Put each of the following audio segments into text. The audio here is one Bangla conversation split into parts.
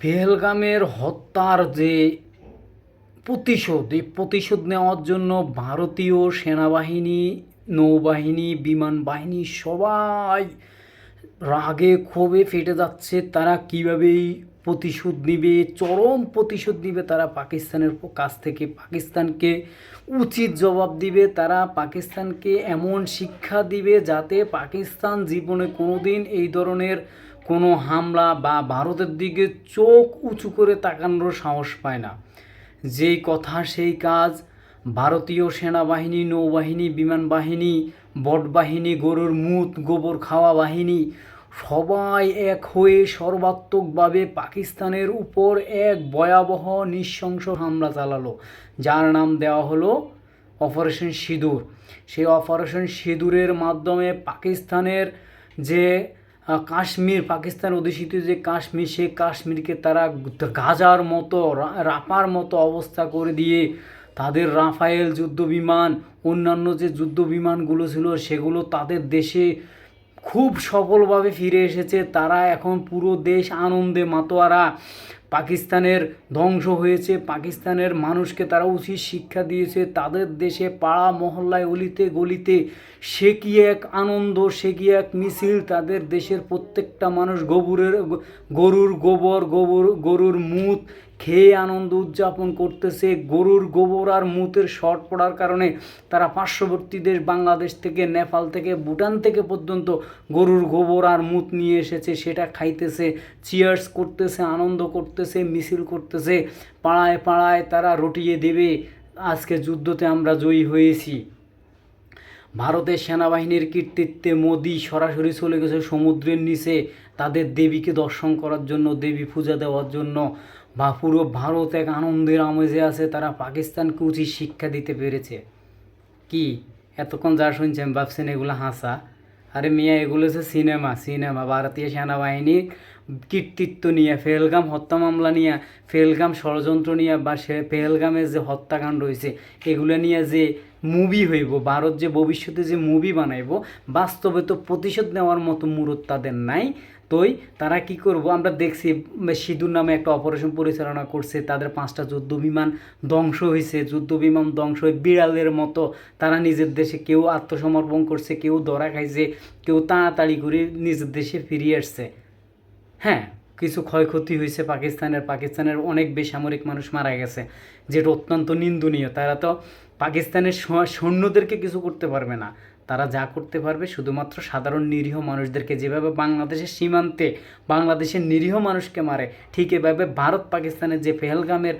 পেহেলগামের হত্যার যে প্রতিশোধ, এই প্রতিশোধ নেওয়ার জন্য ভারতীয় সেনাবাহিনী, নৌবাহিনী, বিমান বাহিনী সবাই রাগে ক্ষোভে ফেটে যাচ্ছে। তারা কীভাবে এই প্রতিশোধ নিবে, চরম প্রতিশোধ নিবে, তারা পাকিস্তানের কাছ থেকে পাকিস্তানকে উচিত জবাব দিবে। তারা পাকিস্তানকে এমন শিক্ষা দিবে যাতে পাকিস্তান জীবনে কোনোদিন এই ধরনের কোনো হামলা বা ভারতের দিকে চোখ উঁচু করে তাকানোর সাহস পায় না। যেই কথা সেই কাজ, ভারতীয় সেনাবাহিনী, নৌবাহিনী, বিমান বাহিনী, বট বাহিনী, গরুর মুত, গোবর খাওয়া বাহিনী, সবাই এক হয়ে সর্বাত্মকভাবে পাকিস্তানের উপর এক ভয়াবহ নৃশংস হামলা চালালো, যার নাম দেওয়া হলো অপারেশন সিঁদুর। সেই অপারেশন সিঁদুরের মাধ্যমে পাকিস্তানের যে কাশ্মীর, পাকিস্তান অধিষ্ঠিত যে কাশ্মীর সে কাশ্মীরকে তারা গাজার মতো রাপার মতো অবস্থা করে দিয়ে তাদের রাফায়েল যুদ্ধ বিমান অন্যান্য যে যুদ্ধ বিমানগুলো ছিল, সেগুলো তাদের দেশে খুব সফলভাবে ফিরে এসেছে। তারা এখন পুরো দেশ আনন্দে মাতোয়ারা। পাকিস্তানের ধ্বংস হয়েছে। পাকিস্তানের মানুষকে তারা উচিত শিক্ষা দিয়েছে। তাদের দেশে পাড়া মহল্লায় অলিতে গলিতে সে কি এক আনন্দ, সে কি এক মিছিল? তাদের দেশের প্রত্যেকটা মানুষ গোবরের, গরুর গোবর গোবর, গরুর মুত খেয়ে আনন্দ উদযাপন করতেছে গরুর গোবর আর মুতের শর্ট পড়ার কারণে। তারা পার্শ্ববর্তী দেশ বাংলাদেশ থেকে, নেপাল থেকে, ভুটান থেকে পর্যন্ত গরুর গোবর আর মুত নিয়ে এসেছে। সেটা খাইতেছে চিয়ার্স করতেছে, আনন্দ করতেছে, মিছিল করতেছে। পাড়ায় পাড়ায় তারা রটিয়ে দেবে। আজকে যুদ্ধতে আমরা জয়ী হয়েছি। ভারতের সেনাবাহিনীর কৃতিত্বে মোদি সরাসরি চলে গেছে সমুদ্রের নিচে। তাদের দেবীকে দর্শন করার জন্য, দেবী পূজা দেওয়ার জন্য। বা পুরো ভারত এক আনন্দের আমেজে আছে, তারা পাকিস্তানকে উচিত শিক্ষা দিতে পেরেছে। কি? এতক্ষণ যা শুনছেন, ভাবছেন এগুলো হাসা। আরে মিয়া, এগুলো হচ্ছে সিনেমা সিনেমা, ভারতীয় সেনাবাহিনীর কৃতিত্ব নিয়ে, ফেলগাম হত্যা মামলা নিয়ে, ফেলগাম ষড়যন্ত্র নিয়ে বা সে ফেলগামের যে হত্যাকাণ্ড হয়েছে এগুলো নিয়ে যে মুভি হইব, ভারত যে ভবিষ্যতে যে মুভি বানাইব, বাস্তবে তো প্রতিশোধ নেওয়ার মতো মুরত তাদের নাই। তোই, তারা কি করব? আমরা দেখছি সিঁদুর নামে একটা অপারেশন পরিচালনা করছে, তাদের পাঁচটা যুদ্ধ বিমান ধ্বংস হয়েছে যুদ্ধ বিমান ধ্বংস হয়ে বিড়ালের মতো তারা নিজের দেশে কেউ আত্মসমর্পণ করছে, কেউ ধরা খাইছে, কেউ তাড়াতাড়ি করে নিজের দেশে ফিরিয়ে আসছে। হ্যাঁ কিছু ক্ষয়ক্ষতি হয়েছে পাকিস্তানের। পাকিস্তানের অনেক বেসামরিক মানুষ মারা গেছে, যেটা অত্যন্ত নিন্দনীয়। তারা তো পাকিস্তানের সৈন্যদেরকে কিছু করতে পারবে না। তারা যা করতে পারবে শুধুমাত্র সাধারণ নিরীহ মানুষদেরকে যেভাবে বাংলাদেশের সীমান্তে বাংলাদেশের নিরীহ মানুষকে মারে, ঠিক এভাবে ভারত পাকিস্তানের যে পেহেলগামের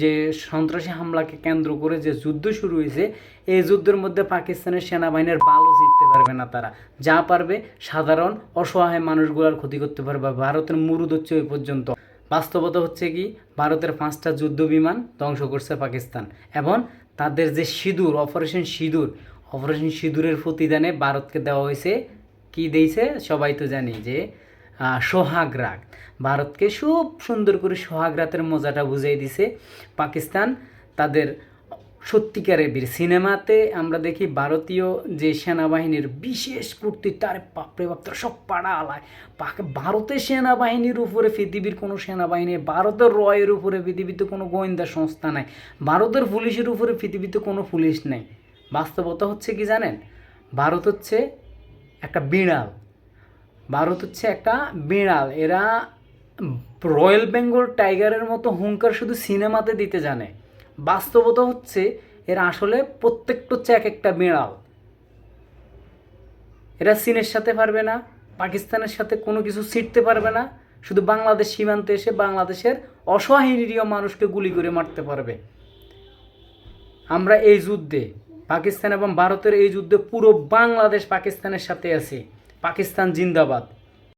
যে সন্ত্রাসী হামলাকে কেন্দ্র করে যে যুদ্ধ শুরু হয়েছে, এই যুদ্ধের মধ্যে পাকিস্তানের সেনাবাহিনীর বালও জিততে পারবে না তারা। যা পারবে সাধারণ অসহায় মানুষগুলোর ক্ষতি করতে পারবে ভারতের মুরুদ হচ্ছে ওই পর্যন্ত। বাস্তবতা হচ্ছে কি? ভারতের পাঁচটা যুদ্ধ বিমান ধ্বংস করছে পাকিস্তান। এবং তাদের যে সিঁদুর অপারেশন সিঁদুর অপারেশন সিঁদুরের প্রতিদানে ভারতকে দেওয়া হয়েছে। কি দিয়েছে? সবাই তো জানি যে সোহাগ রাগ ভারতকে খুব সুন্দর করে সোহাগ রাতের মজাটা বুঝিয়ে দিছে পাকিস্তান। তাদের সত্যিকারের বীর। সিনেমাতে আমরা দেখি ভারতীয় যে সেনাবাহিনীর বিশেষ কর্তৃত্ব আরে বাপরে বাপ সব পাড়া আলায়। ভারতের সেনাবাহিনীর উপরে, পৃথিবীর কোনো সেনাবাহিনী। ভারতের রয়ের উপরে, পৃথিবীতে কোনো গোয়েন্দা সংস্থা নাই। ভারতের পুলিশের উপরে, পৃথিবীতে কোনো পুলিশ নেই। বাস্তবতা হচ্ছে কি জানেন? ভারত হচ্ছে একটা বিড়াল। ভারত হচ্ছে একটা বিড়াল। এরা রয়্যাল বেঙ্গল টাইগারের মতো হুঙ্কার শুধু সিনেমাতে দিতে জানে। বাস্তবতা হচ্ছে এরা আসলে প্রত্যেকটা হচ্ছে এক একটা বিড়াল। এরা চীনের সাথে পারবে না, পাকিস্তানের সাথে কোনো কিছু ছিটতে পারবে না, শুধু বাংলাদেশ সীমান্তে এসে বাংলাদেশের অসহায় নিরীহ মানুষকে গুলি করে মারতে পারবে। আমরা এই যুদ্ধে পাকিস্তান এবং ভারতের এই যুদ্ধে পুরো বাংলাদেশ পাকিস্তানের সাথে আছে। পাকিস্তান জিন্দাবাদ।